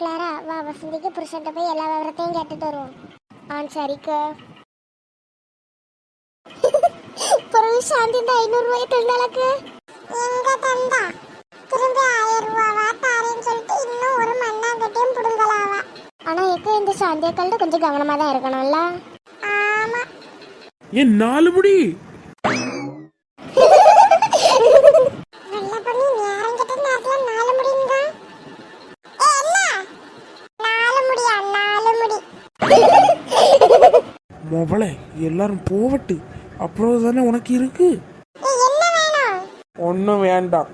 Clara? வா வசந்திக்கு புருஷன்ட்ட போய் எல்லா விவரத்தையும் கேட்டுட்டு வருவோம். ஆ சரிக்கா. பிறகு சாந்தி இந்த ஐநூறு ரூபாய் தந்தாளக்கு எங்க தந்தா? திரும்ப ஆயிரம் ரூபாவா தாரேன்னு சொல்லிட்டு இன்னும் ஒரு மண்ணாங்கட்டையும் புடுங்கலாவா? ஆனா எக்க இந்த சாந்தியக்கள்கிட்ட கொஞ்சம் கவனமா தான் இருக்கணும்ல. ஆமா ஏன் நாலு முடி நல்ல பண்ணி நேரம் கிட்ட நேரத்துல நாலு முடிங்க நாலு முடியா நாலு முடி மொபலை எல்லாரும் போவட்டு அப்புறம் தானே உனக்கு இருக்கு? ஒன்றும் வேண்டாம்.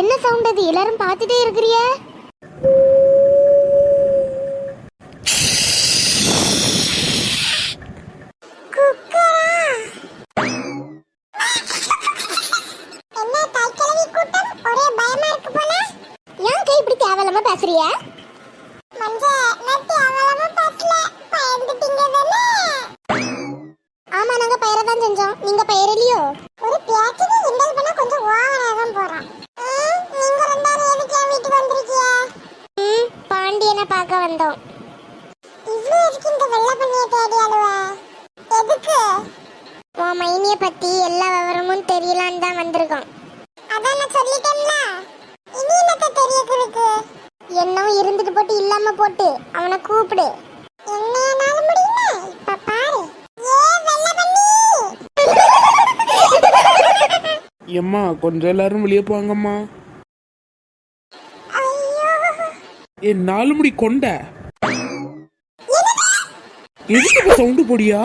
என்ன சவுண்ட் அது? எல்லாரும் பார்த்துட்டே இருக்கிறிய. பேசுறிய? ஆமா நாங்க பயிர தான் செஞ்சோம். நீங்க பயிரலையோ ஒரு பேச்சுக்கு கிண்டல் பண்ண கொஞ்சம் ஓவரா தான் போறான். நீங்க ரெண்டாரும் எதுக்கு வீட்டுக்கு வந்திருக்கீங்க ம் பாண்டியனை பார்க்க வந்தோம். இவ்வளவு எதுக்கு இந்த வெள்ளை பண்ணியை தேடி அழுவ? எதுக்கு? உன் மைனிய பத்தி எல்லா விவரமும் தெரியலான்னு தான் வந்திருக்கோம். அதான் நான் சொல்லிட்டேன்ல. இருந்துட்டு போட்டு இல்லாம போட்டு அவனை கூப்பிடு. என்னையனால முடியல? இப்ப பாரு. ஏ வெள்ள பண்ணி எம்மா கொஞ்சம் எல்லாரும் வெளியே போங்கம்மா. ஐயோ! ஏ நாலு முடி கொண்ட. எதுக்கு சவுண்டு போடியா?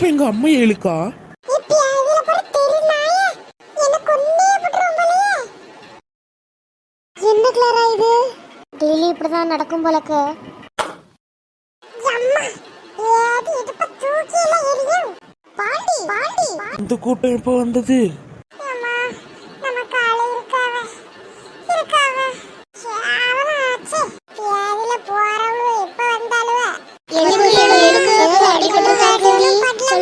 இப்ப எங்க அம்மா போலயே என்ன கிளாரா இது? டெய்லி இப்படிதான் நடக்கும் போலக்கு இந்த கூட்டம் எப்போ வந்தது? போறவளு எப்ப வந்தாலுவ?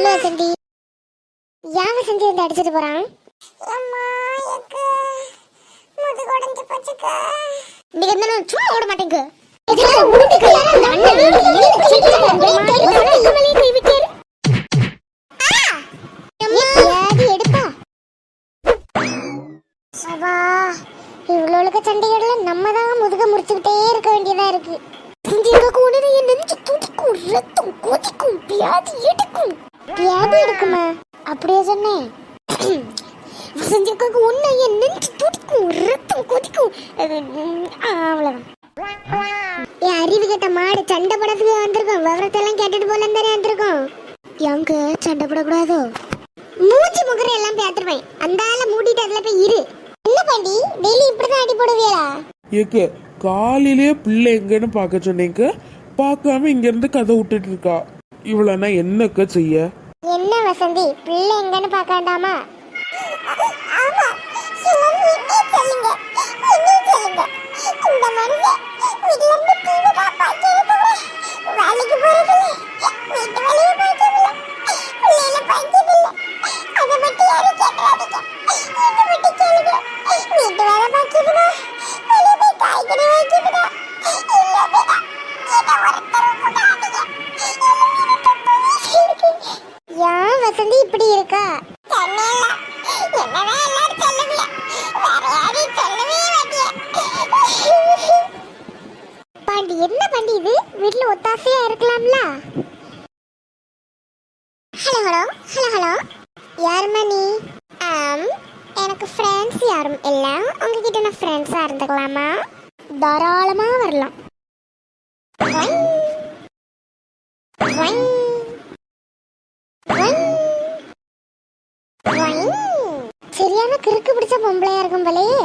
சொல்லு வசந்தி யாவ சந்தி வந்து அடிச்சிட்டு போறான்? நீங்க என்ன சும்மா ஓட மாட்டேங்க. இவ்வளவுக்கு சண்டைகள்ல நம்ம தான் முதுக இருக்க வேண்டியதா இருக்கு. என் நெஞ்சு துடிக்கும் ரத்தம் கொதிக்கும் வியாதி எடுக்கும். வியாதி இருக்குமா அப்படியே சொன்னேன் வசந்திக்காக உன்னை என் நெஞ்சு துடிக்கும் ரத்தம் கொதிக்கும். அது, அவ்வளவுதான். என் அறிவு கேட்ட மாடு சண்டை படத்துக்கு வந்திருக்கோம். விவரத்தெல்லாம் கேட்டுட்டு போல தானே வந்திருக்கோம். எங்க சண்டை போடக்கூடாதோ? மூச்சு முகரை எல்லாம் பேத்துருவேன். அந்த ஆள மூடிட்டு அதுல போய் இரு. என்ன பாண்டி? டெய்லி இப்படிதான் அடி போடுவியலா இருக்கு காலையிலேயே பிள்ளை எங்கன்னு பார்க்க சொன்னீங்க பார்க்காம இங்க இருந்து கதை விட்டுட்டு இருக்கா. இவ்வளோனா என்னக்க செய்ய? என்ன வசந்தி? பிள்ளை எங்கன்னு பார்க்க வேண்டாமா? ஆமா சொல்லுங்க சொல்லுங்க. இந்த மனுஷன் வீட்டுல இருந்து டிவி பார்க்கிறது வேலைக்கு வசந்தி இப்படி இருக்கா? பாண்டி என்ன பாண்டி இது? வீட்ல ஒத்தாசையா இருக்கலாம்ல? ஹலோ ஹலோ ஹலோ ஹலோ யாரும்மா நீ? ஆம் எனக்கு ஃப்ரெண்ட்ஸ் யாரும் இல்லை. உங்ககிட்ட நான் ஃப்ரெண்ட்ஸாக இருந்துக்கலாமா? தாராளமாக வரலாம். கிறுக்கு பிடிச்ச பொம்பளையா இருக்கும் போலயே.